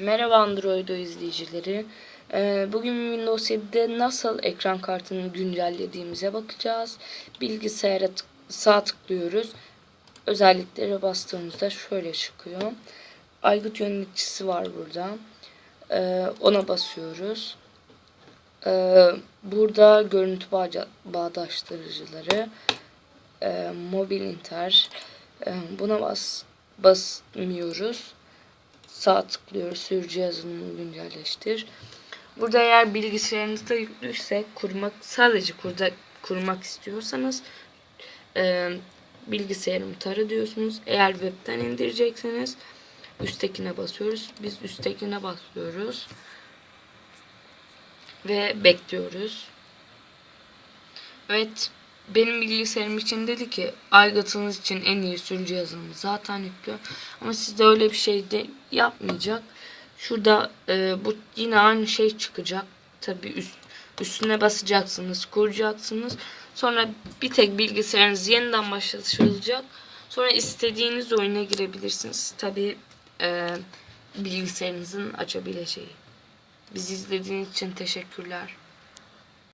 Merhaba Android izleyicileri. Ee, Bugün Windows 7'de nasıl ekran kartını güncellediğimize bakacağız. Bilgisayara tık- sağ tıklıyoruz. Özelliklere bastığımızda şöyle çıkıyor. Aygıt yöneticisi var burada. Ee, Ona basıyoruz. Ee, Burada görüntü bağdaştırıcıları, mobil inter, buna bas basmıyoruz sağ tıklıyoruz. Sürücü yazılımını güncelleştir. Burada eğer bilgisayarınızda yüklüyse kurmak sadece kurda, kurmak istiyorsanız e, bilgisayarımı tara diyorsunuz. Eğer webten indirecekseniz üsttekine basıyoruz. Biz üsttekine basıyoruz. Ve bekliyoruz. Evet. Benim bilgisayarım için dedi ki aygıtınız için en iyi sürücü yazılımı zaten yüklü. Ama sizde öyle bir şey de yapmayacak. Şurada e, bu yine aynı şey çıkacak. Tabi üst, üstüne basacaksınız, kuracaksınız. Sonra bir tek bilgisayarınız yeniden başlatılacak. Sonra istediğiniz oyuna girebilirsiniz. Tabi e, bilgisayarınızın açabileceği. Bizi izlediğiniz için teşekkürler.